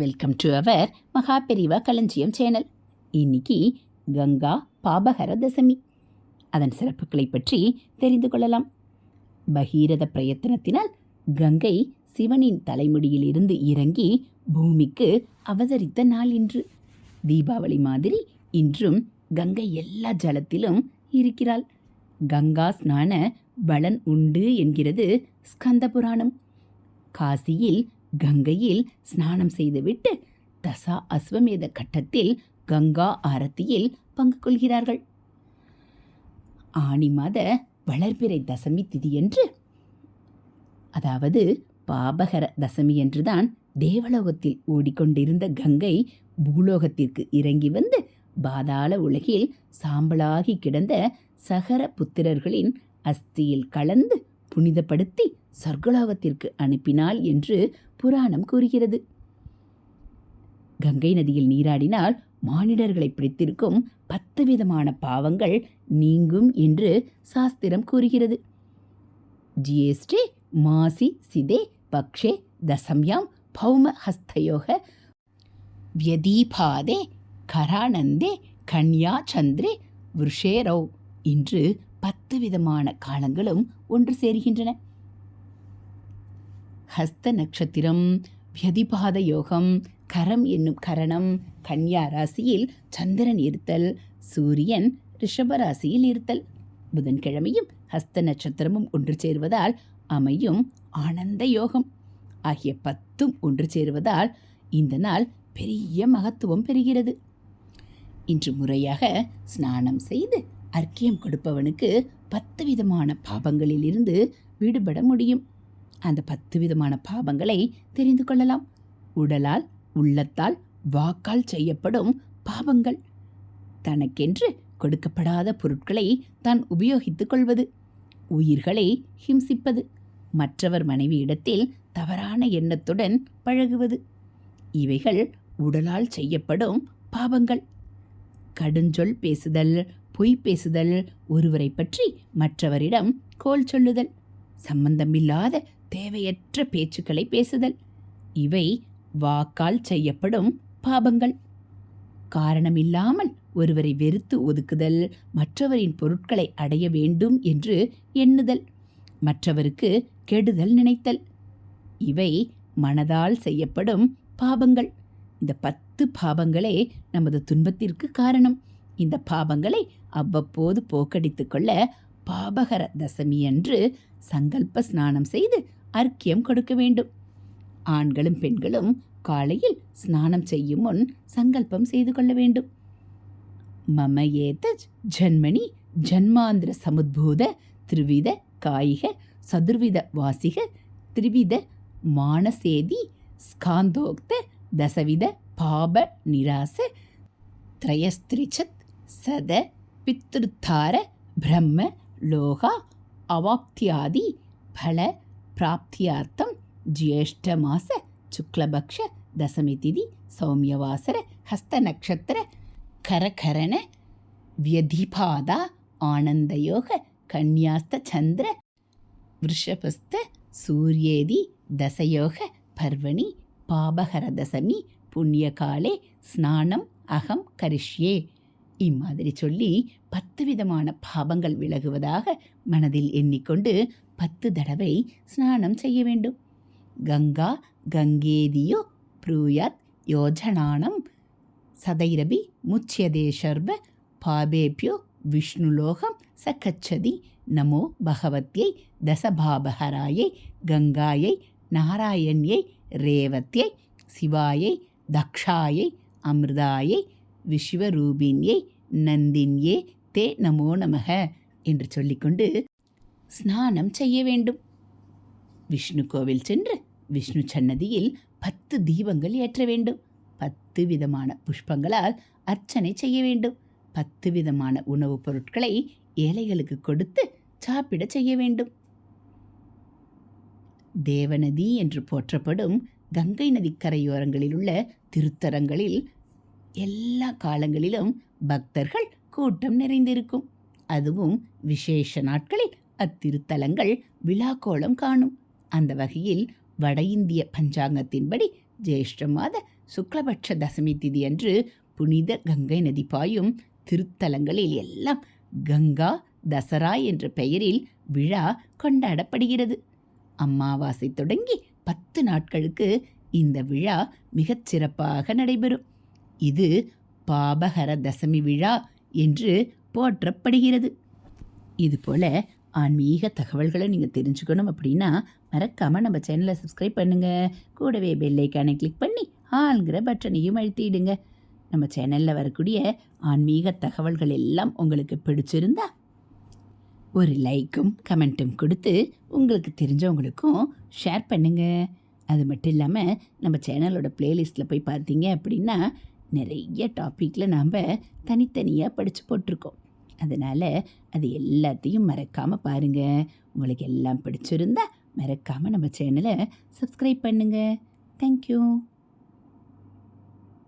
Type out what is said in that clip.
Welcome to our மகா பெரிவா களஞ்சியம் channel இன்னைக்கு கங்கா பாபகர தசமி. அதன் சிறப்புகளை பற்றி தெரிந்து கொள்ளலாம். பகீரத பிரயத்தனத்தினால் கங்கை சிவனின் தலைமுடியிலிருந்து இறங்கி பூமிக்கு அவதரித்த நாள் இன்று. தீபாவளி மாதிரி இன்றும் கங்கை எல்லா ஜலத்திலும் இருக்கிறாள். கங்கா ஸ்நான பலன் உண்டு என்கிறது ஸ்கந்த புராணம். காசியில் கங்கையில் ஸ்நானம் செய்துவிட்டு தசா அஸ்வமேத கட்டத்தில் கங்கா ஆரத்தியில் பங்கு கொள்கிறார்கள். ஆனி மாத வளர்பிறை தசமி திதியன்று அதாவது பாபகர தசமி என்றுதான் தேவலோகத்தில் ஓடிக்கொண்டிருந்த கங்கை பூலோகத்திற்கு இறங்கி வந்து பாதாள உலகில் சாம்பலாகி கிடந்த சகர புத்திரர்களின் அஸ்தியில் கலந்து புனிதப்படுத்தி சொர்க்கலோகத்திற்கு அனுப்பினாள் என்று புராணம் கூறுகிறது. கங்கை நதியில் நீராடினால் மானிடர்களை பிடித்திருக்கும் பத்து விதமான பாவங்கள் நீங்கும் என்று சாஸ்திரம் கூறுகிறது. ஜிஎஸ்டி மாசி சிதே பக்ஷே தசம்யாம் பௌம ஹஸ்தயோக வியதீபாதே கரானந்தே கன்யா சந்திரே விருஷேரௌ இன்று பத்து விதமான காலங்களும் ஒன்று சேர்கின்றன. ஹஸ்த நட்சத்திரம் வியதிபாத யோகம் கரம் என்னும் கரணம் கன்யா ராசியில் சந்திரன் இருத்தல் சூரியன் ரிஷபராசியில் இருத்தல். புதன்கிழமையும் ஹஸ்த நட்சத்திரமும் ஒன்று சேர்வதால் அமையும் ஆனந்த யோகம். ஆகிய பத்தும் ஒன்று சேருவதால் இந்த நாள் பெரிய மகத்துவம் பெறுகிறது. இன்று முறையாக ஸ்நானம் செய்து அர்க்கியம் கொடுப்பவனுக்கு பத்து விதமான பாபங்களிலிருந்து விடுபட முடியும். அந்த பத்து விதமான பாவங்களை தெரிந்து கொள்ளலாம். உடலால் உள்ளத்தால் வாக்கால் செய்யப்படும் பாவங்கள். தனக்கென்று கொடுக்கப்படாத பொருட்களை தான் உபயோகித்துக் கொள்வது. உயிர்களை ஹிம்சிப்பது. மற்றவர் மனைவியிடத்தில் தவறான எண்ணத்துடன் பழகுவது. இவைகள் உடலால் செய்யப்படும் பாவங்கள். கடுஞ்சொல் பேசுதல் பொய் பேசுதல் ஒருவரை பற்றி மற்றவரிடம் கோல் சொல்லுதல். சம்பந்தமில்லாத தேவையற்ற பேச்சுக்களை பேசுதல். இவை வாக்கால் செய்யப்படும் பாபங்கள். காரணமில்லாமல் ஒருவரை வெறுத்து ஒதுக்குதல் மற்றவரின் பொருட்களை அடைய வேண்டும் என்று எண்ணுதல் மற்றவருக்கு கெடுதல் நினைத்தல். இவை மனதால் செய்யப்படும் பாபங்கள். இந்த பத்து பாபங்களே நமது துன்பத்திற்கு காரணம். இந்த பாபங்களை அவ்வப்போது போக்கடித்து கொள்ள பாபகர தசமி அன்று சங்கல்ப ஸ்நானம் செய்து அர்க்கியம் கொடுக்க வேண்டும். ஆண்களும் பெண்களும் காலையில் ஸ்நானம் செய்யும் முன் சங்கல்பம் செய்து கொள்ள வேண்டும். மம ஏதஜ் ஜன்மணி ஜன்மாந்திர சமுத்பூத திருவித காயிக சதுர்வித வாசிக திரிவித மானசேதி ஸ்காந்தோக்த தசவித பாப நிராச திரயஸ்திரிச்சத் சத பித்திருத்தார பிரம்ம லோகா அவாப்தியாதி பல பிராப்தியார்த்தம் ஜேஷ்டமாச சுக்லபக்ஷ தசமி திதி சௌமியவாசர ஹஸ்த நக்ஷத்திர கரகரண வியதிபாதா ஆனந்தயோக கன்யாஸ்த சந்திர விருஷபஸ்த சூரியேதி தசயோக பர்வணி பாபகர தசமி புண்ணியகாலே ஸ்நானம் அகம் கரிஷ்யே. இம்மாதிரி சொல்லி பத்து விதமான பாபங்கள் விலகுவதாக மனதில் எண்ணிக்கொண்டு பத்து தடவை ஸ்நானம் செய்ய வேண்டும். கங்கா கங்கேதியோ ப்ரூயாத் யோஜனானம் சதைரபி முச்சியதே சர்வ பாபேபியோ விஷ்ணுலோகம் சகச்சதி நமோ பகவத்யை தசபாபஹராயை கங்காயை நாராயண்யை ரேவத்யை சிவாயை தக்ஷாயை அமிர்தாயை விஸ்வரூபின்யே நந்தின்யே தே நமோ நமக என்று சொல்லிக்கொண்டு ஸ்நானம் செய்ய வேண்டும். விஷ்ணு கோவில் சென்று விஷ்ணு சன்னதியில் பத்து தீபங்கள் ஏற்ற வேண்டும். பத்து விதமான புஷ்பங்களால் அர்ச்சனை செய்ய வேண்டும். பத்து விதமான உணவுப் பொருட்களை ஏழைகளுக்கு கொடுத்து சாப்பிட செய்ய வேண்டும். தேவநதி என்று போற்றப்படும் கங்கை நதிக்கரையோரங்களில் உள்ள திருத்தரங்களில் எல்லா காலங்களிலும் பக்தர்கள் கூட்டம் நிறைந்திருக்கும். அதுவும் விசேஷ நாட்களில் அத்திருத்தலங்கள் விழாக்கோலம் காணும். அந்த வகையில் வட இந்திய பஞ்சாங்கத்தின்படி ஜேஷ்ட மாத சுக்லபட்ச தசமி திதி அன்று புனித கங்கை நதி பாயும் திருத்தலங்களில் எல்லாம் கங்கா தசரா என்ற பெயரில் விழா கொண்டாடப்படுகிறது. அமாவாசை தொடங்கி பத்து நாட்களுக்கு இந்த விழா மிகச் சிறப்பாக நடைபெறும். இது பாபகர தசமி விழா என்று போற்றப்படுகிறது. இதுபோல் ஆன்மீக தகவல்களை நீங்கள் தெரிஞ்சுக்கணும் அப்படின்னா மறக்காமல் நம்ம சேனலை சப்ஸ்கிரைப் பண்ணுங்கள் கூடவே பெல்லைக்கானை கிளிக் பண்ணி ஆளுங்கிற பட்டனையும் அழுத்திடுங்க. நம்ம சேனலில் வரக்கூடிய ஆன்மீக தகவல்கள் எல்லாம் உங்களுக்கு பிடிச்சிருந்தா ஒரு லைக்கும் கமெண்ட்டும் கொடுத்து உங்களுக்கு தெரிஞ்சவங்களுக்கும் ஷேர் பண்ணுங்கள் அது மட்டும் இல்லாமல் நம்ம சேனலோட ப்ளேலிஸ்ட்டில் போய் பார்த்தீங்க அப்படின்னா நிறைய டாப்பிக்கில் நாம் தனித்தனியாக படித்து போட்டிருக்கோம். அதனால் அது எல்லாத்தையும் மறக்காமல் பாருங்கள் உங்களுக்கு எல்லாம் பிடிச்சிருந்தா மறக்காமல் நம்ம சேனலை சப்ஸ்கிரைப் பண்ணுங்கள் தேங்க்யூ